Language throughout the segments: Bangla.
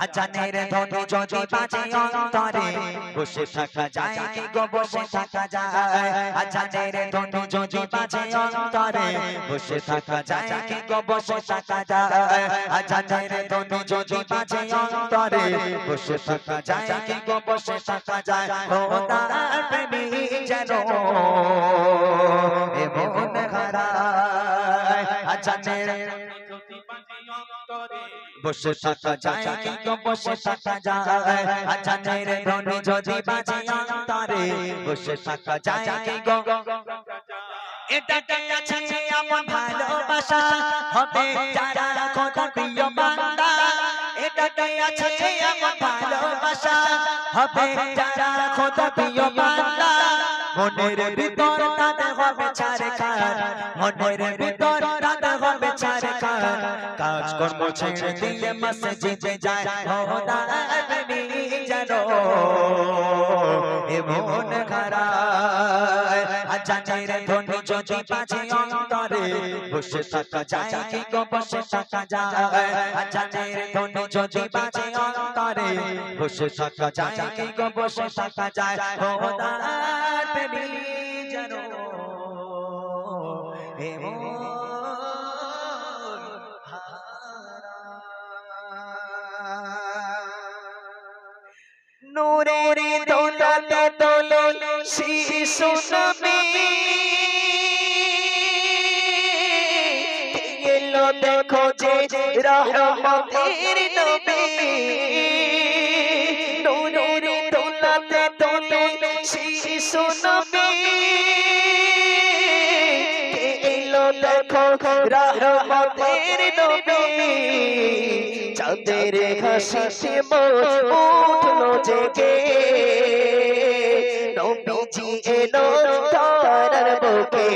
আজানের ধ্বনি যদি বাজে অন্তরে বসে থাকা যায় কি গো বসে থাকা যায় আজানের ধ্বনি যদি বাজে অন্তরে বসে থাকা যায় কি গো বসে থাকা যায় আজানের ধ্বনি যদি বাজে অন্তরে বসে থাকা যায় কি গো বসে থাকা যায় ও তার প্রেমী যেন এ মন হারায় আজানের বসে থাকা যায় গো বসে থাকা যায় আজানের ধ্বনি যদি বাজে অন্তরে বসে থাকা যায় গো। এটাতে আছে আমার ভালোবাসা হবে যারা খোদা প্রিয় বান্দা। এটাতে আছে আমার ভালোবাসা হবে যারা খোদা প্রিয় বান্দা। মনের ভিতর তাদের হবে খান মনের ভিতর তাদের হবে খান কাজ কর্ম ছেড়ে দিয়ে মসজিদে যায়। খোদা প্রেমী জানো এ মন খারায় আজানের ধ্বনি যদি বাজে অন্তরে বসে থাকা যায় কি গো বসে থাকা যায়? আজানের ধ্বনি যদি বাজে অন্তরে বসে থাকা যায় কি গো বসে থাকা যায়? খোদা প্রেমী জানো এ মন নূরের দৌলতে দোলে শিশু নবী দেখো যে রহমতের নবী। শিশু নবী এলো দেখো রহমতের নবী। চাঁদের হাসিতে উঠল জেগে। নবীজি এলো তারার বুকে।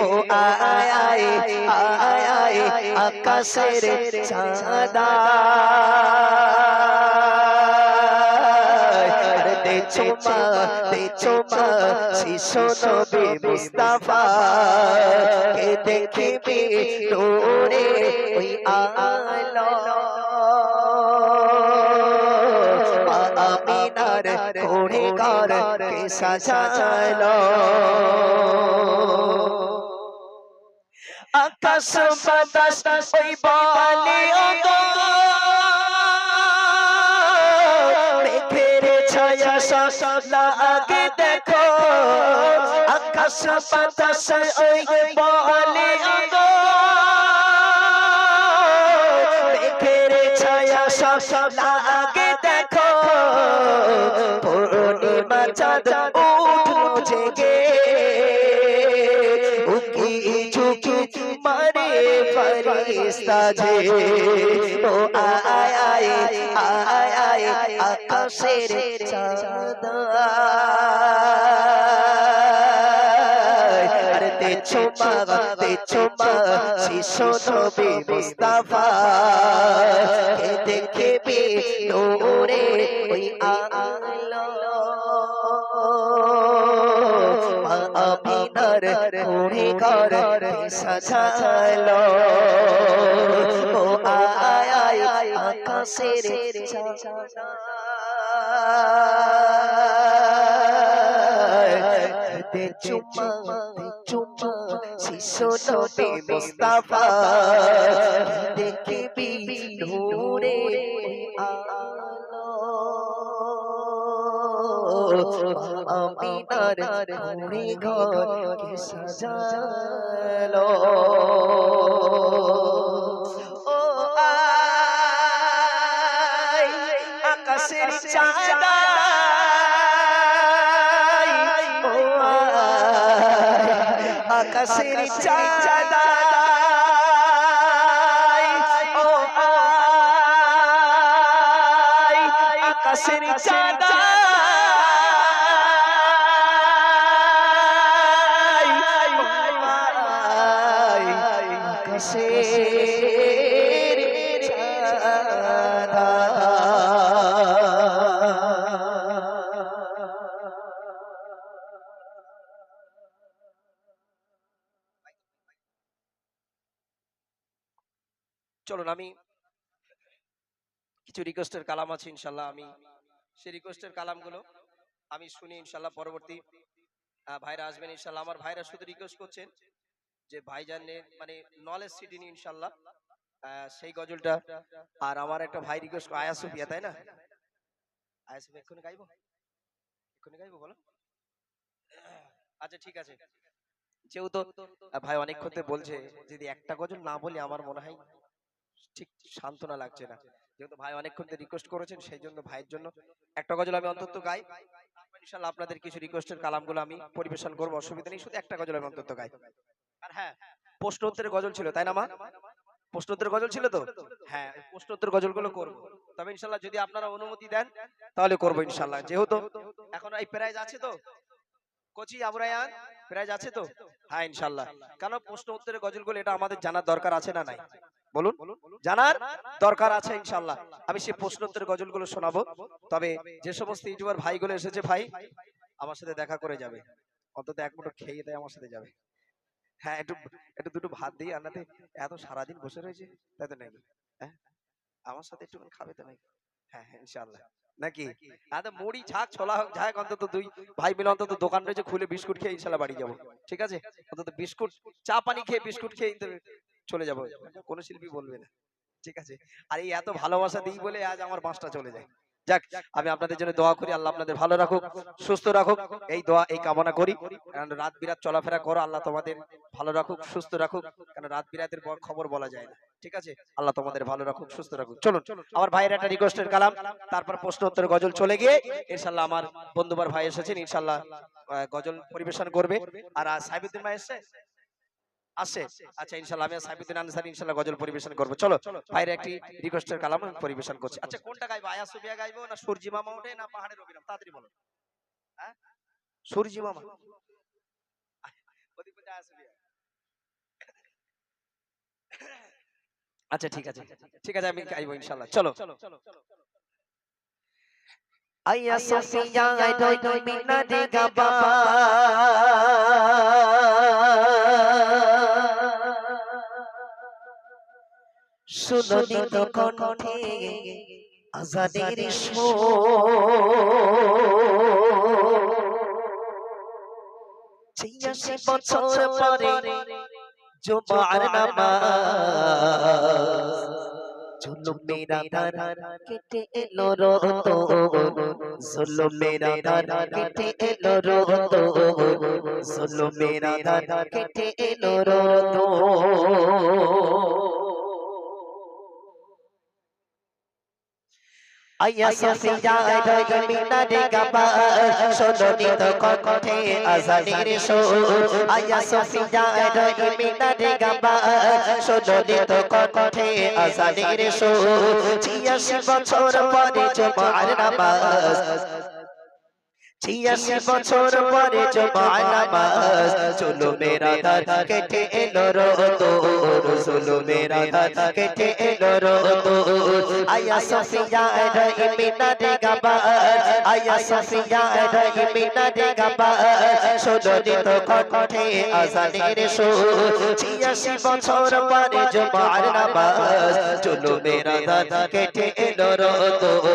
ও আয় আয় আয় আয়, আকাশের চাঁদা। দে চুমা শিশু নবী মুস্তাফা কে দেখিবি নূরে ওই আলো। আমিনার কোড়ে ঘর কে সাজালো। আকাশ বাতাস ওই বলে ওগো সালা আগে দেখো। আকাশ, বাতাস, ওই বলে ওগো মেঘের ছায়া সালা আগে দেখো। পূর্ণিমা চাঁদ উঠল ফরিস্তা যে, ও আয় আয় আয় আয় আকাশের চাঁদ আরে তে চুমা শিশু নবী মুস্তাফা। কে দেখবি নূরে ওই আলো কোড়ে ঘর সাজালো। ও আয় আকাশের দে চুমা দে চুমা শিশু নবী মুস্তাফা। দেখবি নূরে আলো। আমিনার ঘরে ঘর কে সাজালো ও আই আকাশের চাঁদা ও আকাশের চাঁদা আকাশের চাঁদা চলুন, আমি কিছু রিকোয়েস্টের কালাম আছে ইনশাল্লাহ আমি সেই রিকোয়েস্টের কালামগুলো আমি শুনি ইনশাল্লাহ পরবর্তী ভাইরা আসবেন ইনশাল্লাহ আমার ভাইরা শুধু রিকোয়েস্ট করছেন যে ভাইজানের মানে নলেজ সিটি নিয়ে ইনশাল্লাহ সেই গজলটা। আর আমার একটা ভাই রিকোয়েস্ট আয়া সুফিয়া, তাই না? আয়া সুফিয়া, এক্ষুনি গাইবো? এক্ষুনি গাইবো, বলো? আচ্ছা ঠিক আছে। যেহেতু ভাই অনেকক্ষণ থেকে বলছে, যদি একটা গজল না বলি, আমার মনে হয় ঠিক সান্ত্বনা লাগছে না। যেহেতু ভাই অনেকক্ষণ রিকোয়েস্ট করেছেন সেই জন্য ভাইয়ের জন্য একটা গজল আমি অন্তত গাই। তারপর ইনশাআল্লাহ আপনাদের কিছু রিকোয়েস্টের কালামগুলো আমি পরিবেশন করব, অসুবিধা নেই, শুধু একটা গজল আমি অন্তত গাই। আর হ্যাঁ প্রশ্ন উত্তরের গজল ছিল, তাই না মা? প্রশ্ন উত্তরের গজল ছিল তো? হ্যাঁ প্রশ্ন উত্তর গজলগুলো করব। তবে ইনশাল্লাহ যদি আপনারা অনুমতি দেন, তাহলে করব ইনশাল্লাহ যেহেতু এখন এই প্রাইজ আছে তো? কোচি আবরায়ান প্রাইজ আছে তো? হ্যাঁ ইনশাল্লাহ কেন প্রশ্ন উত্তরের গজলগুলো এটা আমাদের জানার দরকার আছে না নাই? বলুন জানার দরকার আছে ইনশাল্লাহ আমি সেই প্রশ্ন উত্তরের গজলগুলো শোনাবো। তবে যে সমস্ত ইউটিউবার ভাইগুলো এসেছে ভাই আমার সাথে দেখা করে যাবে। অন্তত এক মুঠো খেয়ে দেয় আমার সাথে যাবে। হ্যাঁ একটু একটু দুটো ভাত দিই আন্নাতে এত সারাদিন বসে রয়েছে তাই তো নাকি? হ্যাঁ আমার সাথে একটু খাবে তো নাকি? হ্যাঁ হ্যাঁ ইনশাল্লাহ নাকি? আরে মুড়ি ছাক ছোলা হোক যাই অন্তত দুই ভাই মিলে অন্তত দোকান রয়েছে খুলে বিস্কুট খেয়ে ইনশাল্লাহ বাড়ি যাব। ঠিক আছে? অন্তত বিস্কুট চা পানি খেয়ে বিস্কুট খেয়ে চলে যাব। কোনো শিল্পী বলবে না। ঠিক আছে? আর এই এত ভালোবাসা দিই বলে আজ আমার বাসটা চলে যায়। যাক আমি আপনাদের জন্য দোয়া করি আল্লাহ আপনাদের ভালো রাখুক সুস্থ রাখুক এই দোয়া এই কামনা করি। কারণ রাত বিরাত চলাফেরা করো আল্লাহ তোমাদের ভালো রাখুক সুস্থ রাখুক। কারণ রাত বিরাতের খবর বলা যায় না। ঠিক আছে? আল্লাহ তোমাদের ভালো রাখুক সুস্থ রাখুক। চলুন আমার ভাইয়ের একটা রিকোয়েস্টের কালাম তারপর প্রশ্ন উত্তর গজল চলে গিয়ে ইনশাল্লাহ আমার বন্ধুবার ভাই এসেছেন ইনশাল্লাহ গজল পরিবেশন করবে। আর আহ, সাইবুদ্দিন ভাই এসছে আসে আচ্ছা ইনশাল্লাহ আমি আর সাইবুদ্দিন আনসারি ইনশাল্লাহ গজল পরিবেশন করব। চলো ভাইয়ের একটি রিকোয়েস্টের কালাম আমি পরিবেশন করছি। আচ্ছা কোনটা গাইবো? আয়া সুবিয়া গাইবো না সূর্যি মামা ওঠে না পাহাড়ের অভিরাম? তাড়াতাড়ি বলো। হ্যাঁ? সূর্যি মামা। ওদিক আয়া সুবিয়া। আচ্ছা ঠিক আছে। ঠিক আছে। আমি গাইবো ইনশাল্লাহ চলো। আইয়া সফিয়া রই রই মিনা রে গাবা। শুনো নিত কণ্ঠে আজাদের ছিয়াশি বছর পরে জুমার নামাজ। জুলুম মেরা ধার কেটে এলো রত জুলুম মেরা ধার কেটে এলো রত জুলুম মেরা ধার কেটে এলো রত আইয়া সফিয়া রই মিনারে গাবা শোনো নিত কণ্ঠে আজানের সুর আইয়া সফিয়া রই মিনারে গাবা শোনো কণ্ঠে আজানের সুর চলো মেরা ধার কেটে এলো রত চলো মেরা ধার কেটে এলো রত আয়া সফিয়া রই মিনারে গাবা আয়া সফিয়া রই মিনারে গাবা শোনো নিত কণ্ঠে আজানের সুর ছিয়াশি বছর পরে জমার নামাজ চলো মেরা ধার কেটে এলো চলো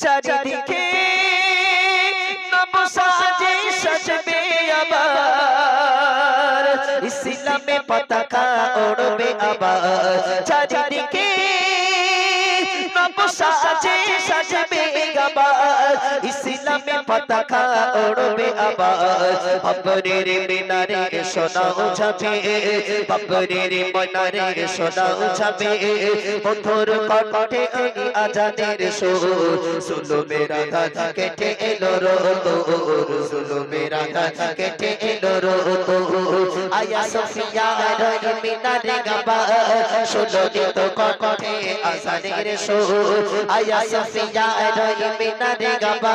চারিদিকে নব সাজে সাজবে আবার। ইসলামে পতাকা ওড়বে আবার। চারিদিকে নব সাজে সাজবে আবার। ইসলামে পতাকা ওড়বে আবার বাবরের মিনারে সোনাও যাবে বাবরের মিনারে সোনাও যাবে মধুর কণ্ঠে এই আজানের সুর। সুলো মেরা ধান কেটে এলো রোদ সুলো মেরা ধান কেটে এলো রোদ আয়া সফিয়া রই মিনারে গাবা। সুলো নিত কণ্ঠে আজানের সুর। আয়া সফিয়া রই মিনারে গাবা।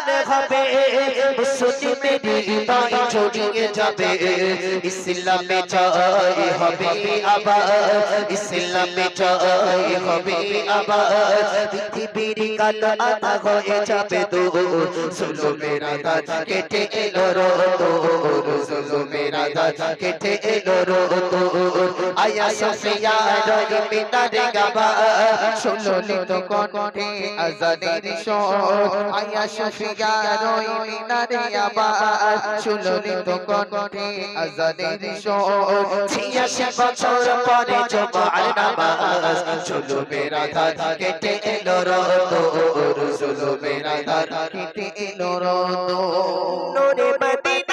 আদান হবে মুসলিমের হৃদয় জড়িয়ে যাবে। ইসলামে জয় হবে আবার, ইসলামে জয় হবে আবার। পৃথিবীর কালো আধা হয়ে যাবে দূর সুলো মেরা দাদ কেটে এলো রোদ। সুলো মেরা দাদ কেটে এলো রোদ। আয়া সফিয়া রই মিনারে গাবা। শোনো নিত কণ্ঠে আজানের স্বর। আয়া শফিয়া রই মিনারে আবার শোনো কণ্ঠে আজানের স্বর ছিয়াশি বছর পরে জমার নামাজ চলো মেরা কেটে এলো রোদ চলো মেরা কেটে এলো রোদ নূরে মদিনা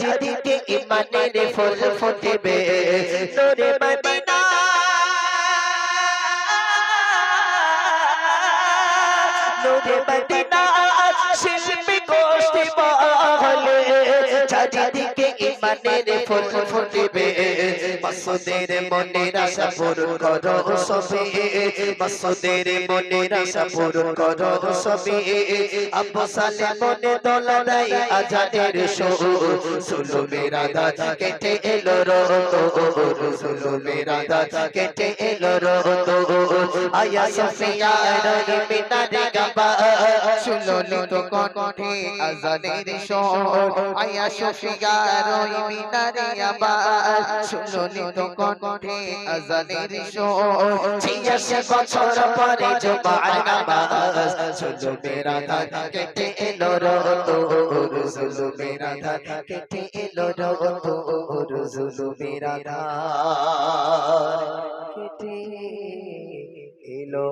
চারিদিকে ইমানের ফুল ফুটবে। নূরে মদিনা। নূরে মদিনা শিল্পী ইমানের ফুল ফুটবে। মাসুদের মনের আশা পূরণ করো সবে। মাসুদের মনের আশা পূরণ করো সবে। আব্বু মনে দোলা নাই আজাদের সুর। সুলো মেরা দাদ কেটে এলো রোদ সুলো মেরা দাদ কেটে এলো রোদ আয়া সফিয়া রই মিনারে গাবা। শোনো নিত কণ্ঠে আজানের স্বর আয়া শফিয়া রই মিনারে আবার শুনলিত কণ্ঠে আজানের ছিয়াশি বছর পরে জোবার নামাজ সুযোগ মেরা ধান কেটে এলো রোদ সুযোগ মেরা ধান কেটে এলো রোদ সুযোগ মেরা ধান কেটে এলো